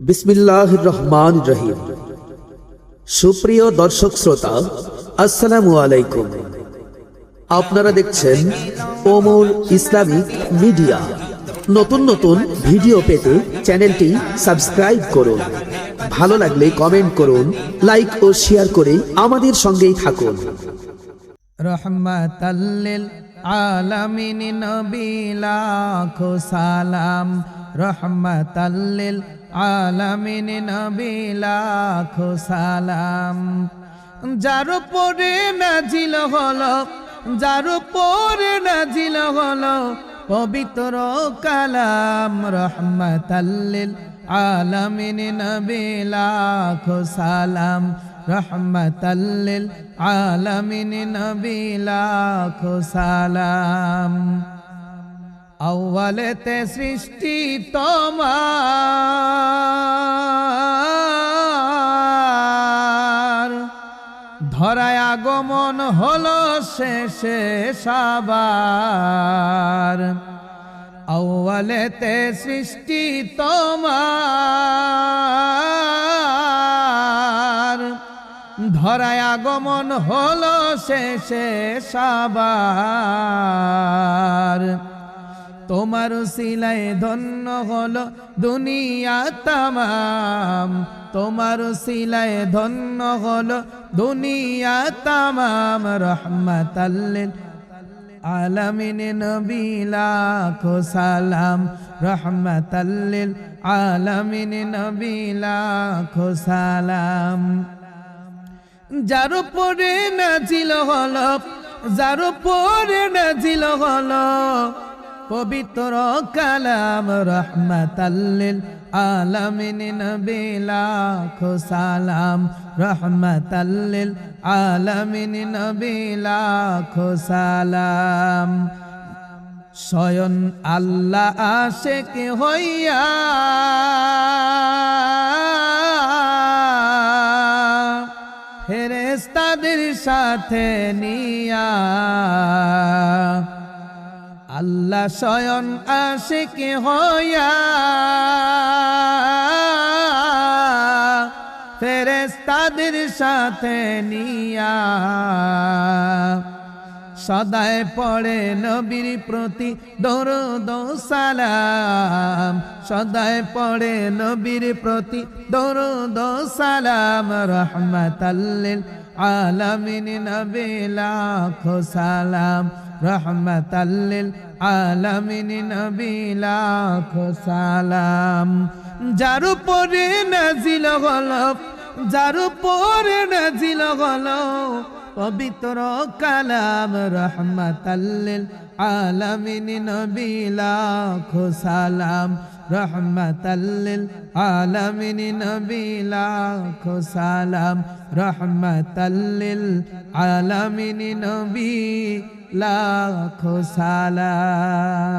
বিসমিল্লাহ রহমান রহিম। সুপ্রিয় দর্শক শ্রোতা, আসসালামু আলাইকুম। আপনারা দেখছেন ওমর ইসলামিক মিডিয়া। নতুন নতুন ভিডিও পেতে চ্যানেলটি সাবস্ক্রাইব করুন। ভালো লাগলে কমেন্ট করুন, লাইক ও শেয়ার করে আমাদের সঙ্গেই থাকুন। রহমতাল্লিল আলামিন নবী লাখো সালাম। রহমতাল্লিল আলামিন নবী লাখো সালাম। যার উপরে নাজিল হলো, যার উপরে নাজিল হলো পবিত্র কালাম রহমতাল্লিল আলামিন নবী লাখো সালাম রহমতাল্লিল আলামিন নবী লাখো সালাম। আউ্বালেতে সৃষ্টি তোমার ধরায় আগমন হলো শেষে সাবার। আউ্বালেতে সৃষ্টি তোমার। ধরায় আগমন হলো শেষে সাবার। তোমার সিলায় ধন্য হলো দুনিয়া তামাম। তোমার সিলায় ধন্য হলো দুনিয়া তামাম রহমতাল্লিল আলামিন, নবী লাখো সালাম, রহমতাল্লিল আলামিন, নবী লাখো সালাম। যার উপরে নাজিল হল, যার উপরে নাজিল হল পবিত্র কালাম রহমতাল্লিল আলামিন নবী লাখো সালাম রহমতাল্লিল আলামিন নবী লাখো সালাম। স্বয়ন আল্লাহ আশেক হইয়া ফেরেস্তাদের সাথে নিয়া আল্লাহ স্বয়ন আশেক হইয়া ফেরেস্তাদের সাথে নিয়া সদায় পড়ে নবীর প্রতি দরুদ সালাম। সদায় পড়ে নবীর প্রতি দরুদ সালাম রহমতাল্লিল আলামিন নবী লাখো সালাম রহমতাল্লিল আলামিন নবী লাখো সালাম। যার উপরে নাজিল হল, যার উপরে নাজিল হল, পবিত্র কালাম রহমতাল্লিল আলামিন নবী লাখো সালাম। রহমতাল্লিল আলামিন নবী লাখো সালাম রহমতাল্লিল আলামিন নবী লাখো সালাম